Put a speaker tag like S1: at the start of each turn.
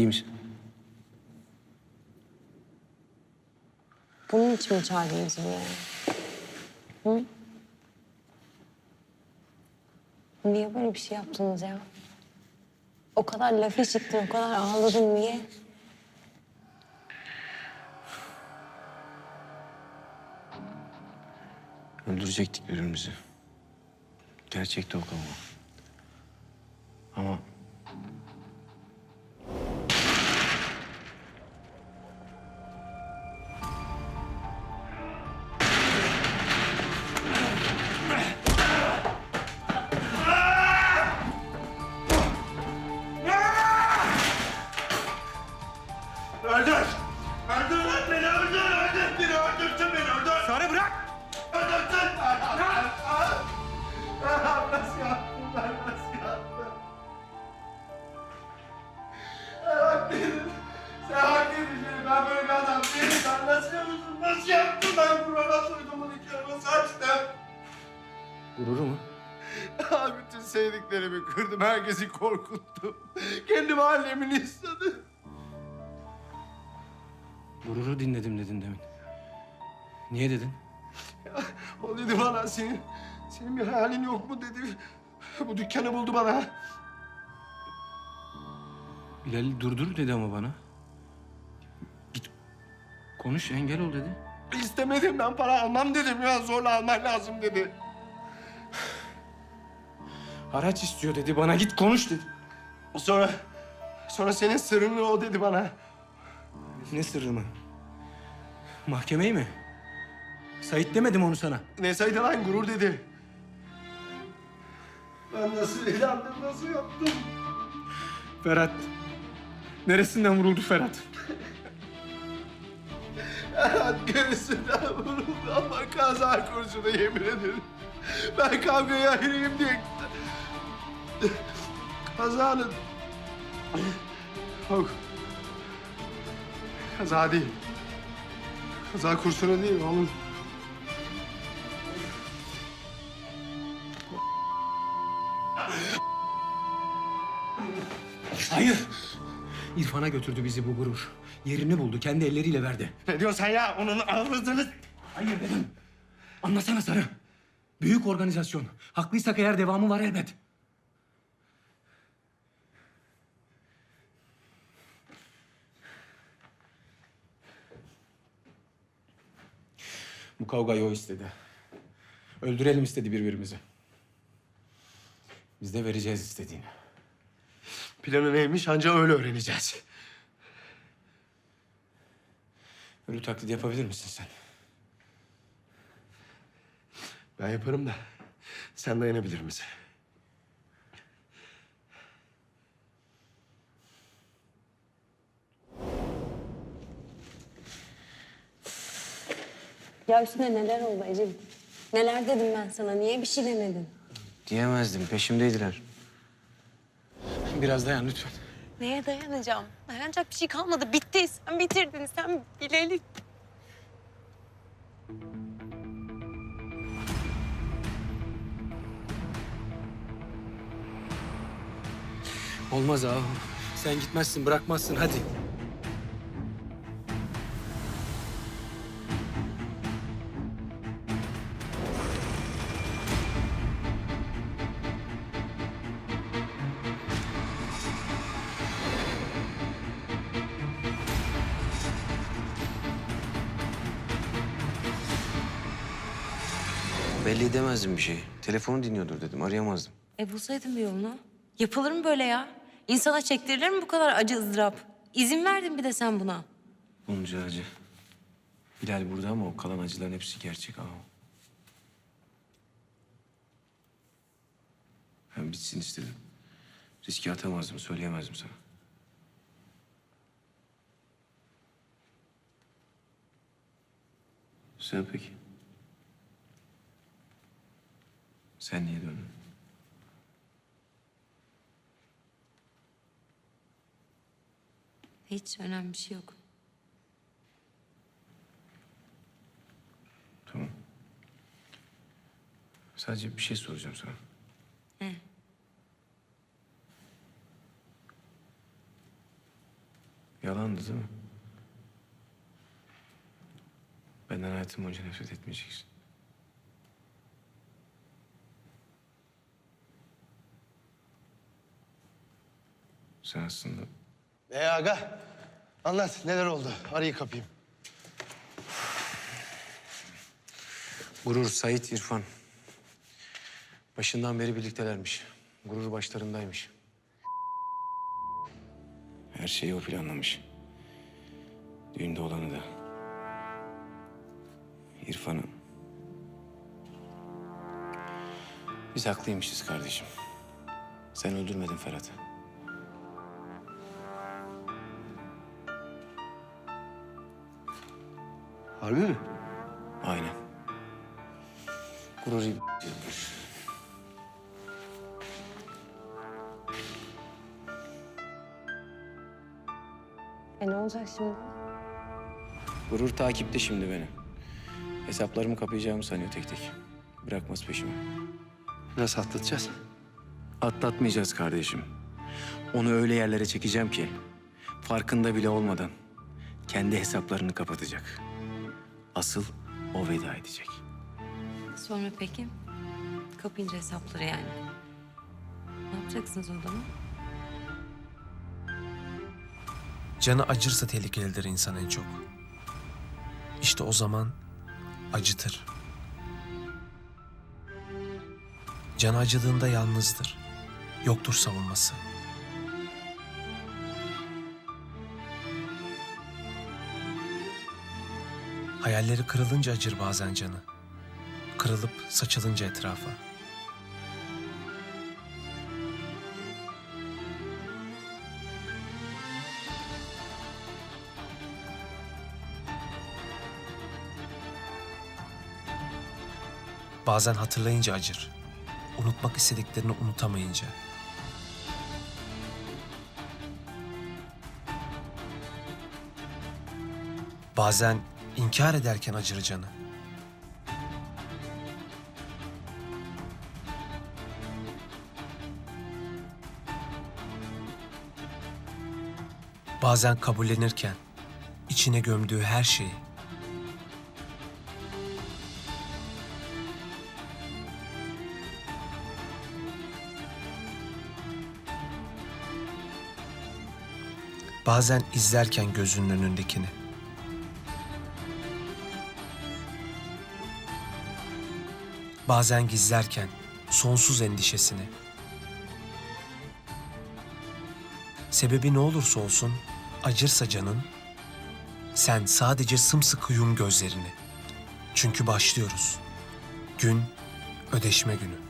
S1: İyi misin?
S2: Bunun için mi çağırdınız buraya? Hı? Niye böyle bir şey yaptınız ya? O kadar laf işittin, o kadar ağladın. Niye?
S1: Öldürecektik birbirimizi. Gerçekte o kavga. Ama
S3: Öldür! Öldür lan beni öldür! Öldür beni öldürsün beni öldür!
S4: Sarı bırak!
S3: Öldürsün! Nasıl yaptın ben nasıl yaptım? Sen hak değilsin. Sen hak değilsin. Ben böyle bir adam değilim. Sen nasıl yapıyorsun? Nasıl yaptın ben kurana soydum bunu iki saçtım.
S1: gururu mu?
S3: Bütün sevdiklerimi kırdım. Herkesi korkuttum. Kendi mahallemin insanı.
S1: Gururu dinledim dedin demin. Niye dedin?
S3: O dedi bana senin, senin bir hayalin yok mu dedi. Bu dükkanı buldu bana.
S1: Bilal durdur dedi ama bana. Git konuş engel ol dedi.
S3: İstemedim ben para almam dedim ya zorla alman lazım dedi.
S1: Haraç istiyor dedi bana git konuş dedi.
S3: Sonra sonra senin sırrını o dedi bana.
S1: Ne sırrımı? Mahkemeyi mi? Sait demedim onu sana.
S3: Ne saydı lan gurur dedi. Ben nasıl inandım nasıl yaptım?
S1: Ferhat. Neresinden vuruldu Ferhat?
S3: Göğsünden vuruldu ama kaza kurşunu yemin ederim. Ben kavgaya ayırayım diye... Kazanın... Yok. Kaza değil. Kaza kurşunu değil oğlum.
S1: Hayır. İrfan'a götürdü bizi bu gurur. Yerini buldu, kendi elleriyle verdi.
S3: Ne diyorsun sen ya? Onun ağzını...
S1: Hayır dedim. Anlasana Sarı. Büyük organizasyon. Haklıysak eğer devamı var elbet. Bu kavgayı o istedi. Öldürelim istedi birbirimizi. Biz de vereceğiz istediğini.
S3: Planı neymiş ancak öyle öğreneceğiz.
S1: Ölü taklidi yapabilir misin sen?
S3: Ben yaparım da sen dayanabilir misin?
S2: Ya üstüne neler oldu Ecem? Neler dedim ben sana? Niye bir şey demedin?
S1: Diyemezdim. Peşimdeydiler. Biraz dayan lütfen.
S2: Neye dayanacağım? Dayanacak bir şey kalmadı. Bitti. Sen bitirdin. Sen Bilal'i...
S1: Olmaz ahu. Sen gitmezsin, bırakmazsın. Hadi. Belli edemezdim bir şey. Telefonu dinliyordur dedim. Arayamazdım.
S2: E bulsaydın bir yolunu. Yapılır mı böyle ya? İnsana çektirilir mi bu kadar acı ızdırap? İzin verdin bir de sen buna.
S1: Bunca acı. Bilal burada ama o kalan acıların hepsi gerçek ahu. Ben bitsin istedim. Riske atamazdım, söyleyemezdim sana. Sen peki? Sen niye döndün?
S2: Hiç önemli bir şey yok.
S1: Tamam. Sadece bir şey soracağım sana.
S2: Ne?
S1: Yalandı değil mi? Benden hayatım boyunca nefret etmeyeceksin. Sen aslında
S3: Ee aga, anlat neler oldu? Arayı kapayım.
S1: Gurur, Sait, İrfan. Başından beri birliktelermiş. Gurur başlarındaymış. Her şeyi o planlamış. Düğünde olanı da. İrfan'ı. Biz haklıymışız kardeşim. Sen öldürmedin Ferhat'ı.
S3: Harbi mi?
S1: Aynen. Gurur bir
S2: E ne olacak şimdi?
S1: Gurur takipte şimdi beni. Hesaplarımı kapayacağımı sanıyor tek tek. Bırakmaz peşimi.
S3: Nasıl atlatacağız?
S1: Atlatmayacağız kardeşim. Onu öyle yerlere çekeceğim ki farkında bile olmadan kendi hesaplarını kapatacak. Asıl o veda edecek.
S2: Sonra peki? Kapayınca hesapları yani. Ne yapacaksınız o zaman?
S4: Canı acırsa tehlikelidir insan en çok. İşte o zaman acıtır. Canı acıdığında yalnızdır. Yoktur savunması. Hayalleri kırılınca acır bazen canı. Kırılıp saçılınca etrafa. Bazen hatırlayınca acır. Unutmak istediklerini unutamayınca. Bazen inkar ederken acır canı. Bazen kabullenirken içine gömdüğü her şeyi Bazen izlerken gözünün önündekini. Bazen gizlerken sonsuz endişesini. Sebebi ne olursa olsun acırsa canın, sen sadece sımsıkı yum gözlerini. Çünkü başlıyoruz. Gün ödeşme günü.